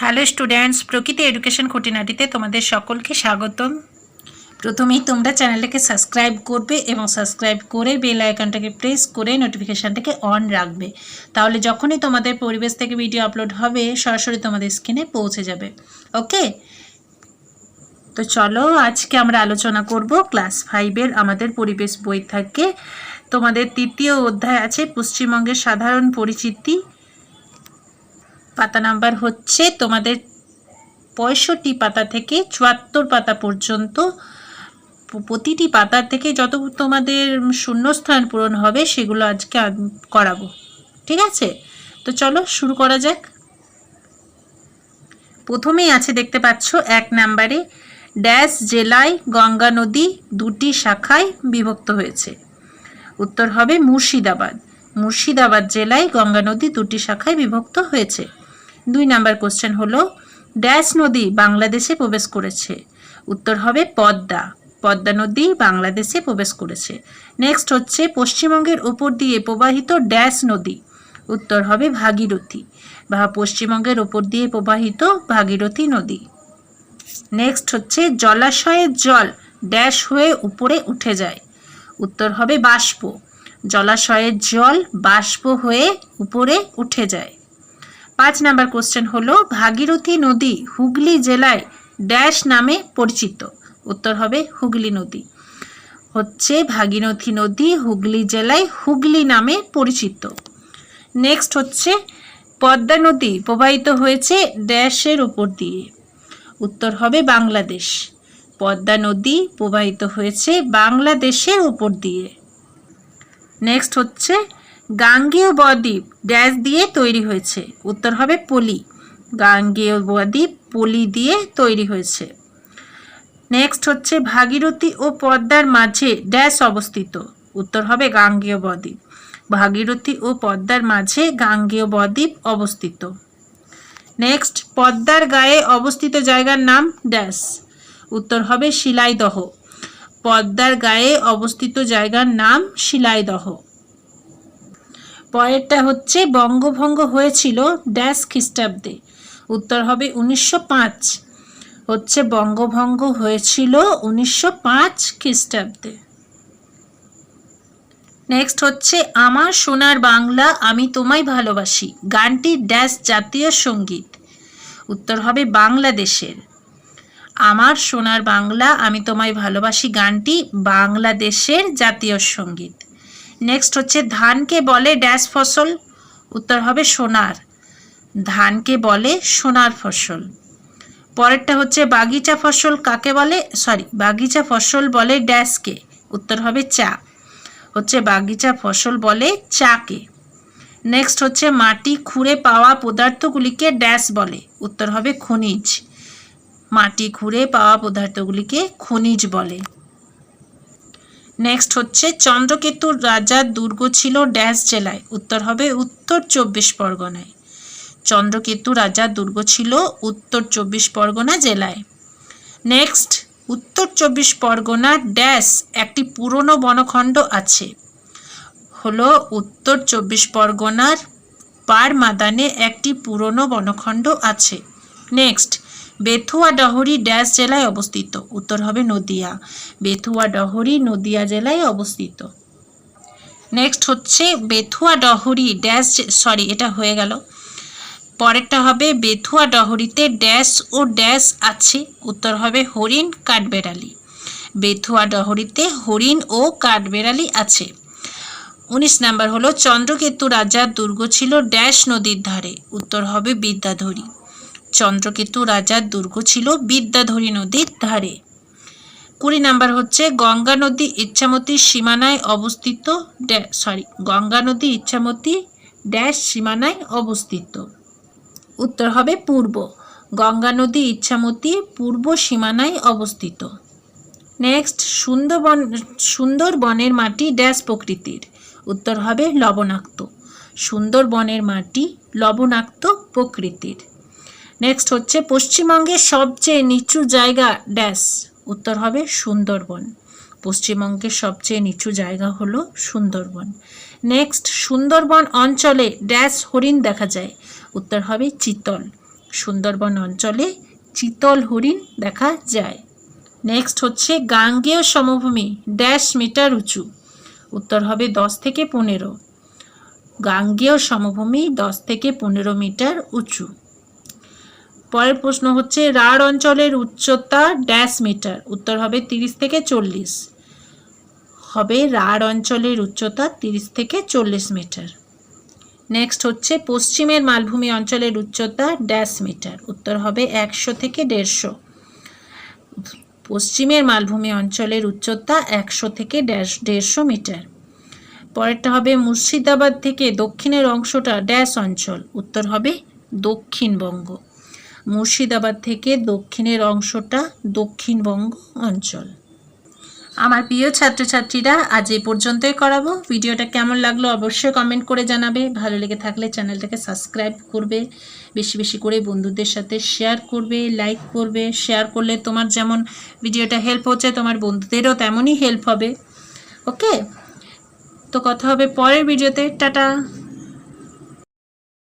Hello students, Prakriti education খুঁটিনাটিতে তোমাদের সকলকে স্বাগতম। প্রথমেই তোমরা চ্যানেলটাকে সাবস্ক্রাইব করবে এবং সাবস্ক্রাইব করে বেল আইকনটাকে প্রেস করে নোটিফিকেশানটাকে অন রাখবে। তাহলে যখনই তোমাদের পরিবেশ থেকে ভিডিও আপলোড হবে, সরাসরি তোমাদের স্ক্রিনে পৌঁছে যাবে। ওকে তো চলো আজকে আমরা আলোচনা করব ক্লাস ফাইভের আমাদের পরিবেশ বই থেকে। তোমাদের তৃতীয় অধ্যায় আছে, পশ্চিমবঙ্গের সাধারণ পরিচিতি। পাতা নাম্বার হচ্ছে তোমাদের পঁয়ষট্টি পাতা থেকে চুয়াত্তর পাতা পর্যন্ত প্রতিটি পাতা থেকে যত তোমাদের শূন্যস্থান পূরণ হবে সেগুলো আজকে করাবো। ঠিক আছে? তো চলো শুরু করা যাক। প্রথমেই আছে দেখতে পাচ্ছ এক নাম্বারে, ড্যাশ জেলায় গঙ্গা নদী দুটি শাখায় বিভক্ত হয়েছে। উত্তর হবে মুর্শিদাবাদ। মুর্শিদাবাদ জেলায় গঙ্গা নদী দুটি শাখায় বিভক্ত হয়েছে। দুই নাম্বার কোশ্চেন হলো, ড্যাশ নদী বাংলাদেশে প্রবেশ করেছে। উত্তর হবে পদ্মা। পদ্মা নদী বাংলাদেশে প্রবেশ করেছে। নেক্সট হচ্ছে, পশ্চিমবঙ্গের ওপর দিয়ে প্রবাহিত ড্যাশ নদী। উত্তর হবে ভাগীরথী। বা পশ্চিমবঙ্গের ওপর দিয়ে প্রবাহিত ভাগীরথী নদী। নেক্সট হচ্ছে জলাশয়ের জল ড্যাশ হয়ে উপরে উঠে যায়। উত্তর হবে বাষ্প। জলাশয়ের জল বাষ্প হয়ে উপরে উঠে যায়। পাঁচ নাম্বার কোশ্চেন হলো, ভাগীরথী নদী হুগলি জেলায় ড্যাশ নামে পরিচিত। উত্তর হবে হুগলি নদী। হচ্ছে ভাগীরথী নদী হুগলি জেলায় হুগলি নামে পরিচিত। নেক্সট হচ্ছে, পদ্মা নদী প্রবাহিত হয়েছে ড্যাশের উপর দিয়ে। উত্তর হবে বাংলাদেশ। পদ্মা নদী প্রবাহিত হয়েছে বাংলাদেশের উপর দিয়ে। নেক্সট হচ্ছে গাঙ্গেয় বদ্বীপ ড্যাশ দিয়ে তৈরি হয়েছে। উত্তর হবে পলি। গাঙ্গেয় বদ্বীপ পলি দিয়ে তৈরি হয়েছে। নেক্সট হচ্ছে ভাগীরথী ও পদ্মার মাঝে ড্যাশ অবস্থিত। উত্তর হবে গাঙ্গেয় বদ্বীপ। ভাগীরথী ও পদ্মার মাঝে গাঙ্গেয় বদ্বীপ অবস্থিত। নেক্সট পদ্মার গায়ে অবস্থিত জায়গার নাম ড্যাশ। উত্তর হবে শিলাইদহ। পদ্মার গায়ে অবস্থিত জায়গার নাম শিলাইদহ। পরেরটা হচ্ছে বঙ্গভঙ্গ হয়েছিল ড্যাশ খ্রিস্টাব্দে। উত্তর হবে উনিশশো পাঁচ। হচ্ছে বঙ্গভঙ্গ হয়েছিল উনিশশো পাঁচ খ্রিস্টাব্দে। নেক্সট হচ্ছে আমার সোনার বাংলা আমি তোমায় ভালোবাসি, গানটি ড্যাশ জাতীয় সংগীত। উত্তর হবে বাংলাদেশের। আমার সোনার বাংলা আমি তোমায় ভালোবাসি, গানটি বাংলাদেশের জাতীয় সংগীত। নেক্সট হচ্ছে, ধানকে বলে ড্যাশ ফসল। উত্তর হবে সোনার। ধানকে বলে সোনার ফসল। পরেরটা হচ্ছে, বাগিচা ফসল কাকে বলে? সরি বাগিচা ফসল বলে ড্যাশকে। উত্তর হবে চা। হচ্ছে, বাগিচা ফসল বলে চাকে। নেক্সট হচ্ছে, মাটি খুঁড়ে পাওয়া পদার্থগুলিকে ড্যাশ বলে। উত্তর হবে খনিজ। মাটি খুঁড়ে পাওয়া পদার্থগুলিকে খনিজ বলে। নেক্সট হচ্ছে চন্দ্রকেতুর রাজার দুর্গ ছিল ড্যাশ জেলায়। উত্তর হবে উত্তর চব্বিশ পরগনায়। চন্দ্রকেতু রাজার দুর্গ ছিল উত্তর চব্বিশ পরগনা জেলায়। নেক্সট উত্তর চব্বিশ পরগনার ড্যাশ একটি পুরনো বনখণ্ড আছে। হলো উত্তর চব্বিশ পরগনার পার মাদানে একটি পুরনো বনখণ্ড আছে। নেক্সট বেথুয়া ডহরি ড্যাশ জেলায় অবস্থিত। উত্তর হবে নদিয়া। বেথুয়া ডহরি নদিয়া জেলায় অবস্থিত। নেক্সট হচ্ছে বেথুয়া ডহরি ড্যাশ সরি এটা হয়ে গেল। পরেরটা হবে বেথুয়া ডহরিতে ড্যাশ ও ড্যাশ আছে। উত্তর হবে হরিণ কাঠবেড়ালি। বেথুয়া ডহরিতে হরিণ ও কাঠবেড়ালি আছে। উনিশ নাম্বার হলো চন্দ্রকেতু রাজার দুর্গ ছিল ড্যাশ নদীর ধারে। উত্তর হবে বিদ্যাধরী। চন্দ্রকেতু রাজার দুর্গ ছিল বিদ্যাধরী নদীর ধারে। কুড়ি নাম্বার হচ্ছে গঙ্গা নদী ইচ্ছামতির সীমানায় অবস্থিত সরি গঙ্গা নদী ইচ্ছামতি ড্যাশ সীমানায় অবস্থিত। উত্তর হবে পূর্ব। গঙ্গা নদী ইচ্ছামতি পূর্ব সীমানায় অবস্থিত। নেক্সট সুন্দরবন, সুন্দরবনের মাটি ড্যাশ প্রকৃতির। উত্তর হবে লবণাক্ত। সুন্দরবনের মাটি লবণাক্ত প্রকৃতির। নেক্সট হচ্ছে পশ্চিমবঙ্গের সবচেয়ে নিচু জায়গা ড্যাশ উত্তর হবে সুন্দরবন। পশ্চিমবঙ্গের সবচেয়ে নিচু জায়গা হলো সুন্দরবন। নেক্সট সুন্দরবন অঞ্চলে ড্যাশ হরিণ দেখা যায়, উত্তর হবে চিতল। সুন্দরবন অঞ্চলে চিতল হরিণ দেখা যায়। নেক্সট হচ্ছে, গাঙ্গেয় সমভূমি ড্যাশ মিটার উঁচু, উত্তর হবে দশ থেকে পনেরো। গাঙ্গেয় সমভূমি দশ থেকে পনেরো মিটার উঁচু। পরের প্রশ্ন হচ্ছে, রাঢ় অঞ্চলের উচ্চতা ড্যাশ মিটার, উত্তর হবে তিরিশ থেকে চল্লিশ। হবে রাঢ় অঞ্চলের উচ্চতা তিরিশ থেকে চল্লিশ মিটার। নেক্সট হচ্ছে, পশ্চিমের মালভূমি অঞ্চলের উচ্চতা ড্যাশ মিটার, উত্তর হবে একশো থেকে দেড়শো। পশ্চিমের মালভূমি অঞ্চলের উচ্চতা একশো থেকে দেড়শো মিটার। পরেরটা হবে, মুর্শিদাবাদ থেকে দক্ষিণের অংশটা ড্যাশ অঞ্চল, উত্তর হবে দক্ষিণবঙ্গ। মুর্শিদাবাদ থেকে দক্ষিণের অংশটা দক্ষিণবঙ্গ অঞ্চল। আমার প্রিয় ছাত্রছাত্রীরা, আজ এই পর্যন্তই করাবো। ভিডিওটা কেমন লাগল অবশ্যই কমেন্ট করে জানাবে। ভালো লেগে থাকলে চ্যানেলটাকে সাবস্ক্রাইব করবে। বেশি বেশি করে বন্ধুদের সাথে শেয়ার করবে লাইক করবে। শেয়ার করলে তোমার যেমন ভিডিওটা হেল্প হচ্ছে, তোমার বন্ধুদেরও তেমনই হেল্প হবে। ওকে তো কথা হবে পরের ভিডিওতে। টাটা!